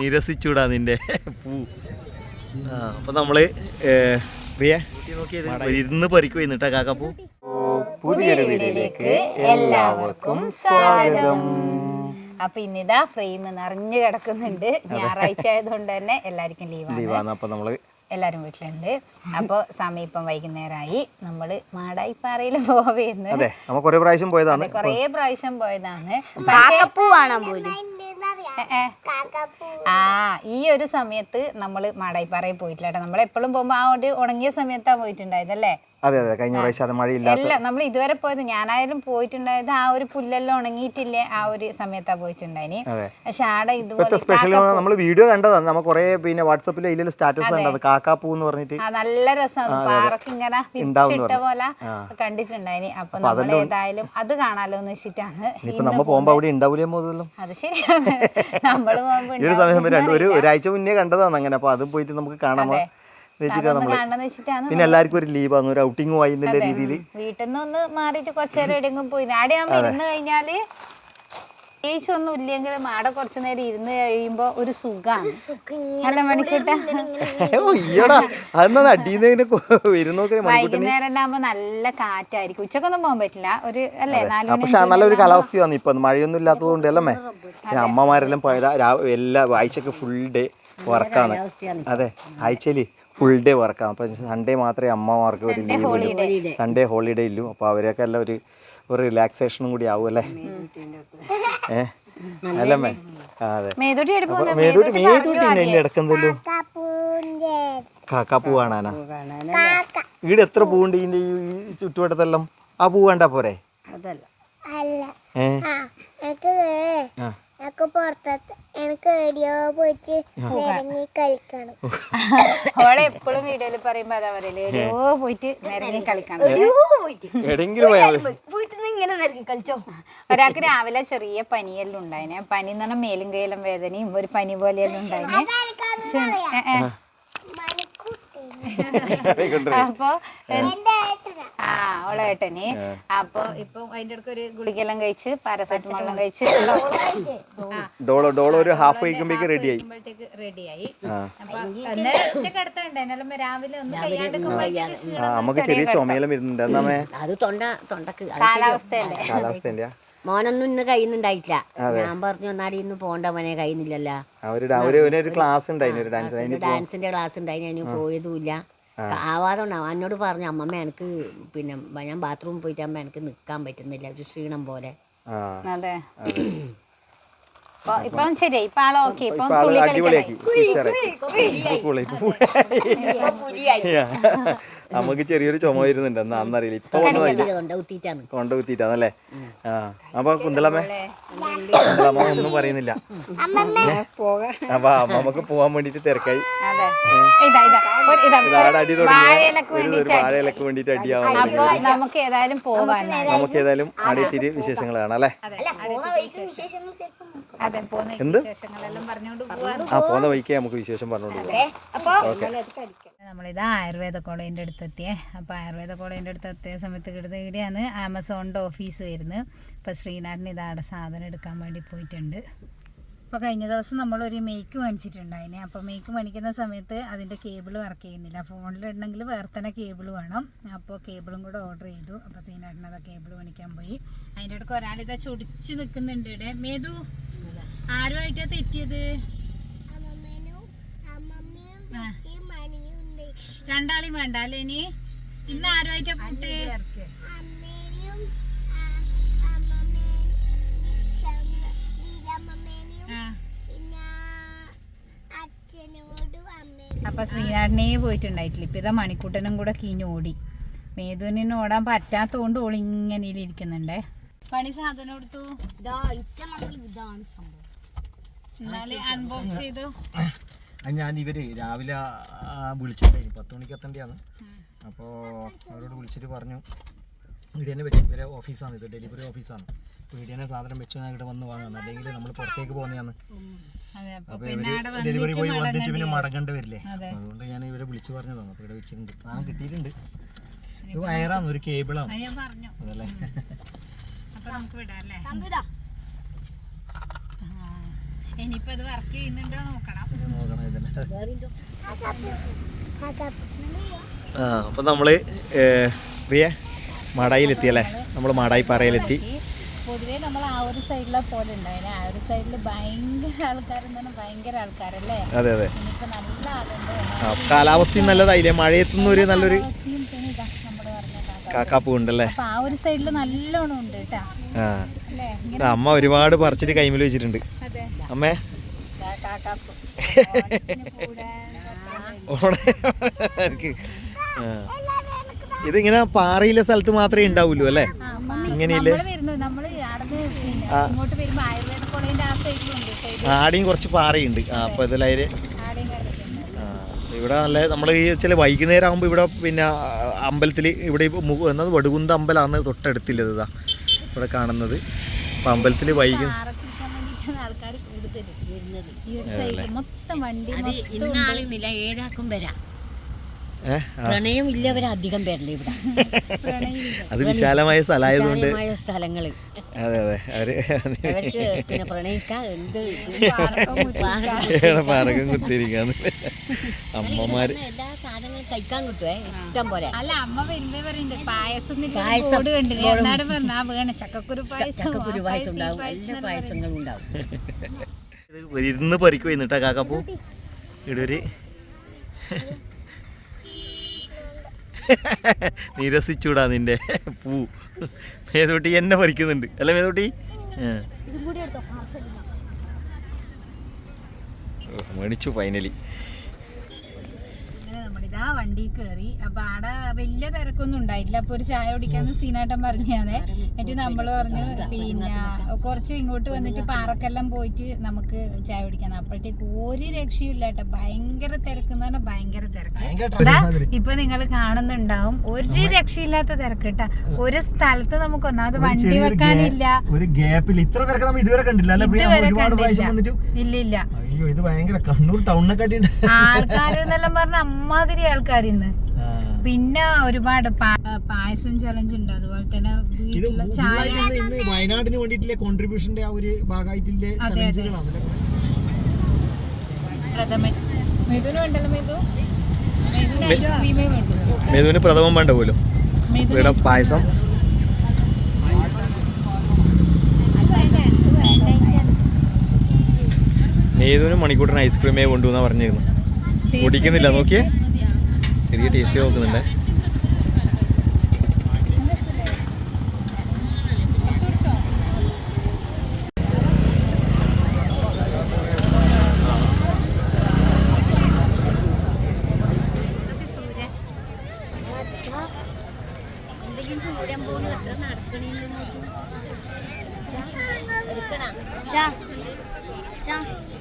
നിരസിച്ചൂടാ നിന്റെ പൂ. ആ അപ്പൊ നമ്മൾ പ്രിയ ഇരുന്ന് പറിക്കും എന്നിട്ടാ കാക്കപ്പൂ പുതിയൊരു വീഡിയോയിലേക്ക് എല്ലാവർക്കും സ്വാഗതം. അപ്പൊ ഇന്നിതാ ഫ്രെയിം നിറഞ്ഞു കിടക്കുന്നുണ്ട്. ഞായറാഴ്ച ആയതുകൊണ്ട് തന്നെ എല്ലാവർക്കും ലീവാണ് ലീവാണ്. അപ്പൊ നമ്മൾ എല്ലാരും വീട്ടിലുണ്ട്. അപ്പൊ സമയം ഇപ്പം വൈകുന്നേരമായി. നമ്മൾ മാടായിപ്പാറയിൽ പോവേന്ന്. അതെ നമുക്ക് കുറേ പ്രാവശ്യം പോയതാണ്. കൊറേ പ്രാവശ്യം പോയതാണ്. ആ ഈ ഒരു സമയത്ത് നമ്മൾ മാടായിപ്പാറയിൽ പോയിട്ടില്ല കേട്ടോ. നമ്മൾ എപ്പോഴും പോകുമ്പോ ആ ഒരു ഉണങ്ങിയ സമയത്താ പോയിട്ടുണ്ടായത് അല്ലേ? അതെ അതെ കഴിഞ്ഞ പ്രാവശ്യം അത് മഴയില്ലാത്ത അല്ല നമ്മൾ ഇതുവരെ പോയത് ഞാനായാലും പോയിട്ടുണ്ടായത് ആ ഒരു പുല്ലെല്ലാം ഉണങ്ങിയിട്ടില്ലേ ആ ഒരു സമയത്താ പോയിട്ടുണ്ടായിന്. അതെ. പക്ഷെ ആടെ ഇപ്പോഴത്തെ ഇതുപോലെ സ്പെഷ്യൽ നമ്മൾ വീഡിയോ കണ്ടതാണ്. നമ്മൾ കുറെ പിന്നെ വാട്സപ്പിൽ അതിൽ സ്റ്റാറ്റസ് കണ്ടത്. കാക്കാപ്പൂ എന്ന് പറഞ്ഞിട്ട്. ആ നല്ല രസമാണ് പാറക്ക് ഇങ്ങനെ വിരിച്ചിട്ട പോലെ കണ്ടിട്ടുണ്ടായിന്. അപ്പൊ നമ്മൾ ഏതായാലും അത് കാണാലോ എന്ന് വെച്ചിട്ടാണ് ഇപ്പൊ നമ്മ പോകുമ്പോ അവിടെ ഉണ്ടാവില്ലേ മുതലും അത് ശരിയാണ്. നമ്മൾ പോകുമ്പോ ഈ ഒരു സമയം രണ്ട് ഒരു ഒരാഴ്ച മുന്നേ കണ്ടതാണ് അങ്ങനെ. അപ്പൊ അത് പോയിട്ട് നമുക്ക് കാണാൻ വെച്ചിട്ടാ അതൊന്ന് നമ്മൾ വെച്ചിട്ടാണ് പിന്നെ എല്ലാവർക്കും ഒരു ലീവാണ് ഒരു ഔട്ടിങ് ആയി എന്നുള്ള രീതിയിൽ വീട്ടിൽ നിന്ന് ഒന്ന് മാറിയിട്ട് കുറച്ചു നേരം എവിടെയെങ്കിലും പോയി. ആടെ ആകുമ്പോ ഇരുന്ന് കഴിഞ്ഞാൽ പ്രത്യേകിച്ചൊന്നും ഇല്ലെങ്കിലും ആടെ കുറച്ചു നേരം ഇരുന്ന് കഴിയുമ്പോ ഒരു സുഖാണ്. അല്ല മണിക്കൂട്ട. വൈകുന്നേരം ആകുമ്പോ നല്ല കാറ്റായിരിക്കും. ഉച്ചക്കൊന്നും പോകാൻ പറ്റില്ല. ഒരു അല്ലേ പക്ഷെ നല്ലൊരു കാലാവസ്ഥയാണ് ഇപ്പൊ മഴയൊന്നും ഇല്ലാത്തത് കൊണ്ട് അല്ലമ്മേ അമ്മമാരെല്ലാം എല്ലാ ആഴ്ചക്ക് ഫുൾ ഡേ വർക്കാണ് അതെ ആഴ്ചയിൽ ഫുൾ ഡേ വർക്കാണ് അപ്പം സൺഡേ മാത്രമേ അമ്മമാർക്ക് ഒരു ലീവ് ഉള്ളൂ. സൺഡേ ഹോളിഡേ ഇല്ലു. അപ്പോൾ അവരെയൊക്കെ എല്ലാം ഒരു ഒരു റിലാക്സേഷനും കൂടി ആവും അല്ലേ? ഏ അല്ലമ്മേ ആ, അതെ. മേതൂട്ടി മേതൂട്ടി മേതൂട്ടി എന്നെ ഇടക്കുന്നല്ലോ കാക്കാപ്പൂ കാണാനാ ഇവിടെ എത്ര പൂവുണ്ട് ഇതിന്റെ ഈ ചുറ്റുവട്ടത്തെല്ലാം? ആ പൂ കണ്ടാ പോരെ? അതല്ല. അല്ല ഏ ആ എനിക്ക് ആ എനിക്ക് പുറത്തത്തെ എനിക്ക് എവിടെയോ പോയിട്ട് നിരങ്ങി കളിക്കണം. ഓളെ എപ്പോഴും വീഡിയോയിൽ പറയുമ്പോ അതാ പറയൽ എവിടെയോ പോയിട്ട് നിരങ്ങി കളിക്കണം. എവിടെയെങ്കിലും പോയാൽ മതി. വീട്ടിൽ നിന്ന് ഇങ്ങനെ നിരക്കി കളിച്ചോ? ഒരാൾക്ക് രാവിലെ ചെറിയ പനിയെല്ലാം ഉണ്ടായിനെ. പനി എന്ന് പറഞ്ഞാൽ മേലും കയ്യിലും വേദനയും ഒരു പനി പോലെയെല്ലാം ഉണ്ടായിനെ. അപ്പൊ എന്റെ ഏട്ടനാ ആ. ഓളെ ഏട്ടന് അപ്പൊ ഇപ്പൊ അതിന്റെ അടുക്ക് ഒരു ഗുളികെല്ലാം കഴിച്ച് പാരസെറ്റമോളെല്ലാം കഴിച്ച്. ഡോളോ ഡോളോ ഒരു ഹാഫ് കഴിക്കുമ്പോഴേക്ക് റെഡിയായി അപ്പൊ ഉച്ചയ്ക്ക് എന്നാലും രാവിലെ ഒന്ന് നമുക്ക് ചെറിയ ചുമയെല്ലാം വരുന്നുണ്ട്. എന്നാമേ? അത് തൊണ്ട തൊണ്ടക്ക് അത് കാലാവസ്ഥയല്ലേ? കാലാവസ്ഥ മോനൊന്നും ഇന്ന് കഴിയുന്നുണ്ടായിട്ടില്ല. ഞാൻ പറഞ്ഞു ഒന്നാടി ഇന്ന് പോണ്ട മോനെ കഴിയുന്നില്ലല്ലോ. അവരുടെ ഒരു ക്ലാസ് ഉണ്ടായിരുന്നു ഒരു ഡാൻസ് അതിന് ഡാൻസിന്റെ ക്ലാസ് ഉണ്ടായി ഞാൻ പോയതുമില്ല. ആവാതെ ഉണ്ടാവും എന്നോട് പറഞ്ഞു അമ്മമ്മ എനിക്ക് പിന്നെ ഞാൻ ബാത്റൂമിൽ പോയിട്ടാകുമ്പോൾ എനിക്ക് നിൽക്കാൻ പറ്റുന്നില്ല ഒരു ക്ഷീണം പോലെ. അതെ. ഇപ്പൊ ശരി ഇപ്പൊ ആളെ ഓക്കെ ഇപ്പം തുള്ളി അടിപൊളിയാക്കി. നമുക്ക് ചെറിയൊരു ചുമ വരുന്നുണ്ട് എന്നാ അന്നറിയില്ല. ഇപ്പൊ കൊണ്ട കുത്തിട്ടാന്നല്ലേ കുത്തിയിട്ടാണ് കൊണ്ട് കുത്തിയിട്ടാന്നല്ലേ ആ. അപ്പൊ കുന്തളമ്മേ കുന്തളമ്മ ഒന്നും പറയുന്നില്ല. അപ്പൊ നമുക്ക് പോവാൻ വേണ്ടിട്ട് തിരക്കായി. അതെ. ഇതാ ഇതാ. ഇതാ ഇതാടെ അടി വാഴയിലൊക്കെ തുടങ്ങി വാഴയിലൊക്കെ വേണ്ടിട്ട് അടിയാവാൻ അപ്പൊ നമുക്ക് ഏതായാലും പോവാൻ നമുക്ക് ഏതായാലും വിശേഷങ്ങൾ കാണാം അല്ലേ എന്ത്? ആ പോകുന്ന വഴിക്ക് നമുക്ക് വിശേഷം പറഞ്ഞോണ്ട് നമ്മളിത് ആയുർവേദ കോളേജിന്റെ അടുത്തെത്തിയേ. അപ്പോൾ ആയുർവേദ കോളേജിന്റെ അടുത്ത് എത്തിയ സമയത്ത് കിട്ടുന്ന ഇവിടെയാണ് ആമസോണിന്റെ ഓഫീസ് വരുന്നത്. അപ്പോൾ ശ്രീനാഥിന് ഇതാടെ സാധനം എടുക്കാൻ വേണ്ടി പോയിട്ടുണ്ട്. അപ്പോൾ കഴിഞ്ഞ ദിവസം നമ്മളൊരു മെയ്ക്ക് മേടിച്ചിട്ടുണ്ടായിനെ. അപ്പോൾ മെയ്ക്ക് മേടിക്കുന്ന സമയത്ത് അതിന്റെ കേബിൾ വർക്ക് ചെയ്യുന്നില്ല. ഫോണിലിടണമെങ്കിൽ വേറെ തന്നെ കേബിൾ വേണം. അപ്പോൾ കേബിളും കൂടെ ഓർഡർ ചെയ്തു. അപ്പോൾ ശ്രീനാഥിന് അത് കേബിൾ മേടിക്കാൻ പോയി. അതിന്റെ ഇടയ്ക്ക് ഒരാളിതാ ചൊടിച്ച് നിൽക്കുന്നുണ്ട് ഇവിടെ. മേതു ആരുമായിട്ടാണ് തെറ്റിയത്? ആ. രണ്ടാളെയും വേണ്ട അല്ലേ ഇനി? ഇന്ന് ആരുമായിട്ടാ കൂട്ട്? അപ്പൊ ശ്രീനാടിനെ പോയിട്ടുണ്ടായിട്ടില്ല. ഇപ്പൊ ഇതാ മണിക്കൂട്ടനും കൂടെ കീഞ്ഞ് ഓടി. മേധുവിന് ഓടാൻ പറ്റാത്തോണ്ട് ഓൾ ഇങ്ങനെ ഇരിക്കുന്നുണ്ടേ. പണി സാധനം എടുത്തു ഇതാ ഇത്ര നമ്മൾ ഇതാണ് സംഭവം. എന്നാൽ അൺബോക്സ് ചെയ്തു. ഞാൻ ഇവർ രാവിലെ വിളിച്ചിട്ടുണ്ടായിരുന്നു. പത്ത് മണിക്ക് എത്തേണ്ടതാണ്. അപ്പോൾ അവരോട് വിളിച്ചിട്ട് പറഞ്ഞു വീടിനെ വെച്ച് ഇവരെ ഓഫീസാണ് ഇത്. ഡെലിവറി ഓഫീസാണ്. വീടിനെ സാധനം വെച്ചു ഞാൻ ഇവിടെ വന്ന് വാങ്ങാം അല്ലെങ്കിൽ നമ്മൾ പുറത്തേക്ക് പോകുന്നതാണ്. അതെ അപ്പൊ അപ്പോൾ ഇവർ ഡെലിവറി വന്നിട്ട് പോയി വന്നിട്ട് പിന്നെ മടങ്ങേണ്ടി വരില്ലേ? അതുകൊണ്ട് ഞാൻ ഇവരെ വിളിച്ച് പറഞ്ഞതാണ്. അപ്പോൾ ഇവിടെ വെച്ചിട്ടുണ്ട്. സാധനം കിട്ടിയിട്ടുണ്ട്. ഇത് വയറാണ് ഒരു കേബിളാണ്. ഞാൻ പറഞ്ഞു. അതല്ലേ? നമുക്ക് വിടാം അല്ലേ. ഇനിയിപ്പോ നമ്മൾ വർക്ക് ചെയ്യുന്നുണ്ടോ നോക്കണം. ആ അപ്പം നമ്മൾ പ്രിയ മാടായിലെത്തിയല്ലേ? നമ്മൾ മാടായി പാറയിലെത്തി പൊതുവേ നമ്മൾ ആ ഒരു സൈഡിലെ പോലെ ഉണ്ടായിന് ആ ഒരു സൈഡിൽ ഭയങ്കര ആൾക്കാരെന്ന് പറഞ്ഞാൽ ഭയങ്കര ആൾക്കാരല്ലേ? അതെ അതെ. നല്ല ആളുണ്ട്. കാലാവസ്ഥയും നല്ലതായില്ലേ? മഴയെത്തുന്ന ഒരു നല്ലൊരു അവസ്ഥയും പിന്നെ ഇതാ നമ്മൾ പറഞ്ഞ കാക്ക. കാക്കാപ്പൂ ഉണ്ടല്ലേ ആ ഒരു സൈഡിൽ നല്ലോണം ഉണ്ട് കേട്ടാ. അല്ലേ? ഇത് അമ്മ ഒരുപാട് പറിച്ചിട്ട് കൈമിൽ വെച്ചിട്ടുണ്ട്. അമ്മേ? എനിക്ക്. ഇതിങ്ങനെ പാറയിലെ സ്ഥലത്ത് മാത്രമേ ഉണ്ടാവുള്ളൂ അല്ലേ? ഇങ്ങനെയില്ലേ? ആടിയും കുറച്ച് പാറയുണ്ട്. ആ അപ്പോൾ ഇതിലതിൽ ആടെയും ഇവിടെ നല്ല നമ്മൾ ഈ ചില വൈകുന്നേരം ആകുമ്പോൾ ഇവിടെ പിന്നെ അമ്പലത്തിൽ ഇവിടെ എന്നത് വടുകുന്ത അമ്പലമാണ് തൊട്ടടുത്തില്ലത് ഇതാ ഇവിടെ കാണുന്നത്. അപ്പം അമ്പലത്തിൽ വൈകു വരുന്നത് ഈ ഒരു സൈഡിൽ മൊത്തം വണ്ടി അത് മൊത്തം ഇന്നാളുന്നില്ല ഏതാക്കും വരാം. ഏ? ആ, പ്രണയം ഇല്ലവരെ അധികം പേരില്ല ഇവിടെ. അത് വിശാലമായ സ്ഥലമായതുകൊണ്ട്. വിശാലമായ സ്ഥലങ്ങൾ. അതെ അതെ. അവർ അവർക്ക് പിന്നെ പ്രണയിക്കാൻ എന്ത് പാറകം കുത്തിയിരിക്കാന്ന്. അമ്മമാര്. എല്ലാ സാധനങ്ങളും കഴിക്കാൻ കിട്ടുവേ. ഇഷ്ടം പോലെ. അല്ല അമ്മ വരുമ്പോ പറയുന്നുണ്ട് പായസം പായസം. ബോർഡ് കണ്ടില്ലേ? ചക്കക്കുരു പായസം ചക്കക്കുരു പായസം ഉണ്ടാവും. എല്ലാ പായസങ്ങളും ഉണ്ടാവും. ഇത് ഇരുന്ന് പറിക്കു എന്നിട്ടാ കാക്കപ്പൂ ഇടൊരു നിരസിച്ചൂടാ നിന്റെ പൂ. മേതോട്ടി എന്നെ പറിക്കുന്നുണ്ട്. അല്ല മേതോട്ടി? മേടിച്ചു ഫൈനലി നമ്മളിതാ വണ്ടി കയറി അപ്പൊ ആടെ വലിയ തിരക്കൊന്നും ഉണ്ടായിട്ടില്ല. അപ്പൊ ഒരു ചായ കുടിക്കാന്ന് സീനായിട്ടും പറഞ്ഞാതെ എന്നിട്ട് നമ്മൾ പറഞ്ഞു പിന്നെ കുറച്ച് ഇങ്ങോട്ട് വന്നിട്ട് പാറക്കെല്ലാം പോയിട്ട് നമുക്ക് ചായ കുടിക്കാം അപ്പോഴത്തേക്ക് ഒരു രക്ഷയും ഇല്ല കേട്ടോ. ഭയങ്കര തിരക്ക് എന്ന് പറഞ്ഞാൽ ഭയങ്കര തിരക്ക്. ഇപ്പൊ നിങ്ങൾ കാണുന്നുണ്ടാവും. ഒരു രക്ഷയില്ലാത്ത തിരക്ക് കേട്ടാ ഒരു സ്ഥലത്ത് നമുക്ക് ഒന്നാമത് വണ്ടി വെക്കാനില്ല. ഒരു ഗ്യാപ്പിൽ ഇത്ര തിരക്ക് നമ്മൾ ഇതുവരെ കണ്ടില്ല. ഇല്ല ഇല്ല അയ്യോ ഇത് ഭയങ്കര കണ്ണൂർ ടൗണിനെ ആൾക്കാരെന്നെല്ലാം പറഞ്ഞ അമ്മാതിരി ആൾക്കാർ ഇന്ന് പിന്നെ ഒരുപാട് പായസം ചലഞ്ച് ഉണ്ട്. അതുപോലെ തന്നെ വീട്ടിലെ ചായ വയനാടിന് വേണ്ടിയിട്ടുള്ള കോൺട്രിബ്യൂഷന്റെ ആ ഒരു ഭാഗമായിട്ടുള്ള പ്രഥമൻ. മെതുനും ഉണ്ടല്ലോ മെതു മെതുന് ഐസ്ക്രീമേ വേണ്ടു മേതുവിന് പ്രഥമം വേണ്ട പോലും. പായസം. മേതുവിന് മണിക്കൂട്ടിന് ഐസ്ക്രീമേ കൊണ്ടുവന്നാ പറഞ്ഞിരുന്നു. കുടിക്കുന്നില്ല നോക്കിയേ. ചെറിയ ടേസ്റ്റ് നോക്കുന്നുണ്ട്. ചാ. സൂര്യൻ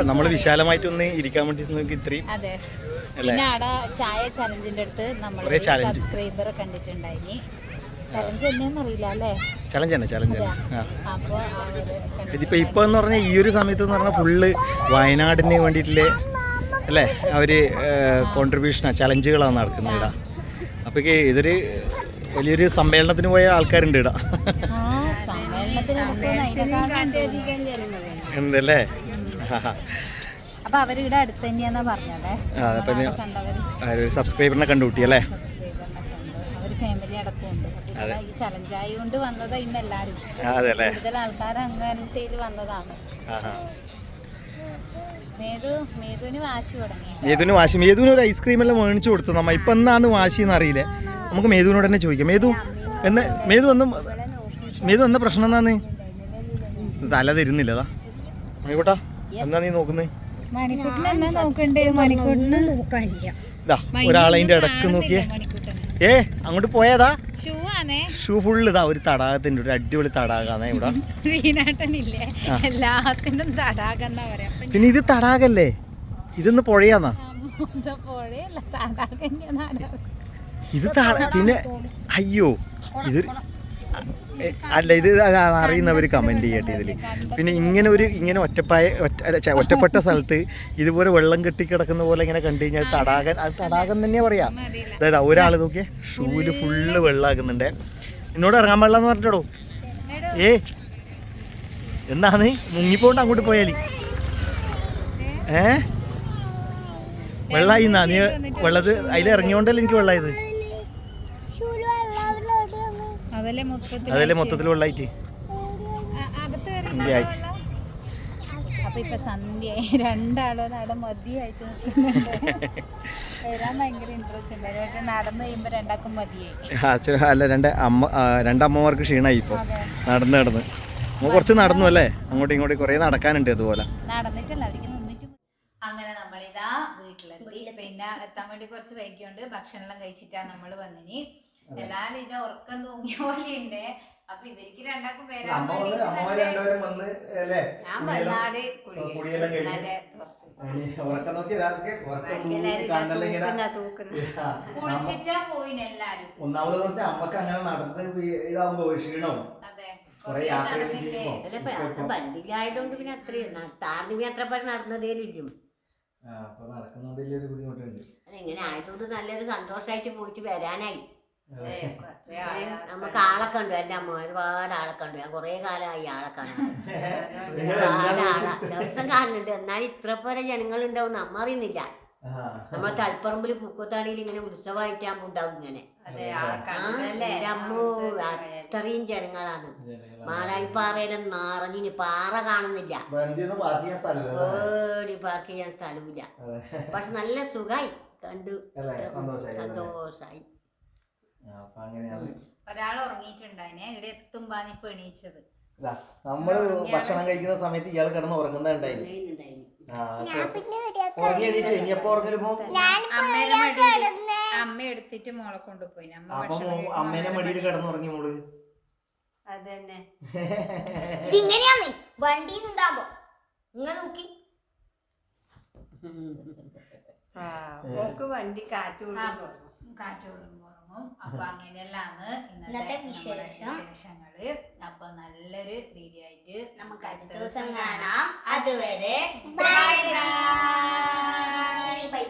എന്തെങ്കിലും വിശാലമായിട്ട് ഒന്ന് നമ്മളെ ഇരിക്കാൻ വേണ്ടി നോക്കി ഇത്രയും പിന്നെ അവിടെ ചായ ചലഞ്ചിന്റെ അടുത്ത് നമ്മൾ. സബ്സ്ക്രൈബർ കണ്ടിട്ടുണ്ടായി ചലഞ്ച് എന്നെയെന്ന് അറിയില്ല അല്ലേ? ചലഞ്ച് തന്നെ ചലഞ്ച് ഇതിപ്പോ ഇപ്പൊ എന്ന് പറഞ്ഞാൽ ഈ ഒരു സമയത്ത് എന്ന് പറഞ്ഞാൽ ഫുള്ള് വയനാടിന് വേണ്ടിയിട്ടുള്ള അല്ലേ? അവർ കോൺട്രിബ്യൂഷനാണ് ചലഞ്ചുകളാണ് നടക്കുന്നത് ഇടാ. അപ്പൊ ഇതൊരു വലിയൊരു സമ്മേളനത്തിന് പോയ ആൾക്കാരുണ്ട് ഇടാ. ഉണ്ടല്ലേ? ഒരു സബ്സ്ക്രൈബറിനെ കണ്ടുകൂട്ടി അല്ലേ? ഫാമിലി അടക്കം ഉണ്ട് ഈ ചലഞ്ച് ആയതുകൊണ്ട് വന്നതാ ഇന്ന് എല്ലാരും അതെ അല്ലേ? കൂടുതൽ ആൾക്കാർ അങ്ങനത്തെ വന്നതാണ്. മേതുവിന് വാശി മേതുവിന് ഒരു ഐസ്ക്രീം എല്ലാം മേടിച്ചു കൊടുത്തു നമ്മ. ഇപ്പൊ എന്നാന്ന് വാശി എന്ന് അറിയില്ലേ? നമുക്ക് മേതുവിനോട് തന്നെ ചോദിക്കാം. മേതു എന്ന മേതു എന്ന മേതു എന്താ പ്രശ്നം എന്നാന്ന് തല തരുന്നില്ലതാ മണിക്കൂട്ടാ എന്താ നീ നോക്കുന്നേ? ഒരാളെ ഇതാ ഒരാളതിന്റെ ഇടയ്ക്ക് നോക്കിയേ. ഏ അങ്ങോട്ട് പോയതാ ഷൂ ഷൂ ഫുള്ള് ഇതാ ഒരു തടാകത്തിന്റെ ഒരു അടിപൊളി തടാകാന്നേ ഇവിടെ. ശ്രീനാട്ടനില്ലേ? എല്ലാത്തിനും തടാകെന്നാ പറയാ. പിന്നെ ഇത് തടാകല്ലേ? ഇതൊന്ന് പുഴയാന്നാ. പുഴയല്ല തടാകം ഇത് പിന്നെ അയ്യോ ഇത് അല്ല ഇത് അറിയുന്നവർ കമന്റ് ചെയ്യട്ടെ ഇതിൽ പിന്നെ ഇങ്ങനെ ഒരു ഇങ്ങനെ ഒറ്റപ്പായ ഒറ്റപ്പെട്ട സ്ഥലത്ത് ഇതുപോലെ വെള്ളം കെട്ടിക്കിടക്കുന്ന പോലെ ഇങ്ങനെ കണ്ടു കഴിഞ്ഞാൽ തടാകം അത് തടാകം തന്നെയാ പറയാ. അതായത് ഒരാൾ നോക്കിയേ ഷൂൽ ഫുള്ള് വെള്ളമാക്കുന്നുണ്ട് എന്നോട് ഇറങ്ങാൻ വെള്ളം എന്ന് പറഞ്ഞിട്ടോ ഏ എന്താണ്? മുങ്ങിപ്പോണ്ട് അങ്ങോട്ട് പോയാലി. ഏ? വെള്ളമായി എന്നാ നീ വെള്ളത്ത് അതിൽ ഇറങ്ങിയോണ്ടല്ലോ എനിക്ക് വെള്ളമായത് ചൂൽ വെള്ളാവിലോട്ട് വന്ന് അതല്ലേ മൊത്തത്തിൽ വെള്ളമായിട്ട് അകത്ത് കയറി ഇന്ത്യയായി അപ്പൊ ഇപ്പൊ സന്ധ്യയായി രണ്ടാളും നട മതിയായിട്ട് നിൽക്കുന്നുണ്ട്. വരാൻ ഭയങ്കര ഇൻട്രസ്റ്റ് ഉണ്ട്. പക്ഷെ നടന്നു കഴിയുമ്പോ രണ്ടാക്കും മതിയായി. ആ, അല്ല രണ്ട് അമ്മ രണ്ടമ്മമാർക്ക് ക്ഷീണമായി ഇപ്പൊ. നടന്ന് നടന്ന്. കുറച്ച് നടന്നു അല്ലേ? അങ്ങോട്ടും ഇങ്ങോട്ടും കുറേ നടക്കാനുണ്ട് അതുപോലെ. നടന്നിട്ടല്ല. അവർക്ക് നിന്നിട്ട് അങ്ങനെ നമ്മളിതാ വീട്ടിലെത്തി. പിന്നെ എത്താൻ വേണ്ടി കുറച്ച് വൈകിയുണ്ട്. ഭക്ഷണം എല്ലാം കഴിച്ചിട്ടാ നമ്മൾ വന്നിനി. ഉറക്കം തൂങ്ങിയ അപ്പൊ ഇവർക്ക് രണ്ടാക്കും വരാൻ കുടിയെല്ലാം കഴിഞ്ഞ്. നോക്കി ഇതാക്കി പോയിന് എല്ലാരും. ഒന്നാമത് പറഞ്ഞാൽ അമ്മയ്ക്ക് അങ്ങനെ നടന്ന് ഇതാവുമ്പോ ക്ഷീണവും. അതെ. കുറേ യാത്രകൾ ചെയ്യുമ്പോ. അല്ല വണ്ടിയിലായതുകൊണ്ട് പിന്നെ അത്രയും അത്ര പേര് അപ്പൊ നടക്കുന്നതിൽ ഒരു ബുദ്ധിമുട്ടുണ്ട്. അതെങ്ങനെ ആയതുകൊണ്ട് നല്ലൊരു സന്തോഷമായിട്ട് പോയിട്ട് വരാനായി. നമുക്ക് ആളെ കണ്ടു. എന്റെ അമ്മ ഒരുപാട് ആളെ കണ്ടു. ഞാൻ കുറേ കാലമായി ആളെ കാണാൻ ഒരുപാട് ആളെ ദിവസം കാണുന്നുണ്ട്. എന്നാൽ ഇത്ര പോലെ ജനങ്ങളുണ്ടാവും നമ്മ അറിയുന്നില്ല. നമ്മൾ തൽപ്പറമ്പിൽ തളിപ്പറമ്പിൽ പൂക്കോത്താണിയിൽ ഇങ്ങനെ ഉത്സവമായിട്ടാകുമ്പോൾ ഉണ്ടാവും ഇങ്ങനെ. ആ, എന്റെ അമ്മ അത്രയും ജനങ്ങളാണ്. മാടായിപ്പാറയിലും നിറഞ്ഞിന് പാറ കാണുന്നില്ല. വണ്ടിയൊന്നും പാർക്ക് ചെയ്യാൻ സ്ഥലമില്ല ഓടി പാർക്ക് ചെയ്യാൻ സ്ഥലമില്ല. അതെ. പക്ഷെ നല്ല സുഖമായി കണ്ടു. അല്ലേ? സന്തോഷായി അല്ലേ? സന്തോഷായി ആ, അപ്പൊ അങ്ങനെയാണ്. ഒരാൾ ഉറങ്ങിയിട്ടുണ്ടായിനെ ഇവിടെ എത്തുമ്പാണ് ഇപ്പൊ എണീച്ചത് ഇതാ, നമ്മൾ ഭക്ഷണം കഴിക്കുന്ന സമയത്ത് ഇയാൾ കിടന്ന് ഉറങ്ങുന്നുണ്ടായിരുന്നു ഉണ്ടായിന്. ആ, ഞാൻ പിന്നെ എവിടെയാ ഉറങ്ങി എണീച്ചു അമ്മ എടുത്തിട്ട് മോളെ കൊണ്ടുപോയി അമ്മ അപ്പൊ അമ്മേനെ മടിയിൽ മടിയിൽ- കിടന്ന് ഉറങ്ങി മോൾ. അതന്നെ. ഇതിങ്ങനെയാണ് വണ്ടിയിൽ ഉണ്ടാകുമ്പോ ഇങ്ങനെ നോക്കി. ഓക്ക് വണ്ടി കാറ്റ് കാറ്റ് തുടങ്ങും അപ്പൊ അങ്ങനെയല്ലാണ് ഇന്നത്തെ വിശേഷങ്ങൾ അപ്പൊ നല്ലൊരു വീഡിയോ ആയിട്ട് നമുക്ക് അടുത്ത ദിവസം കാണാം. അതുവരെ ബൈ ബൈ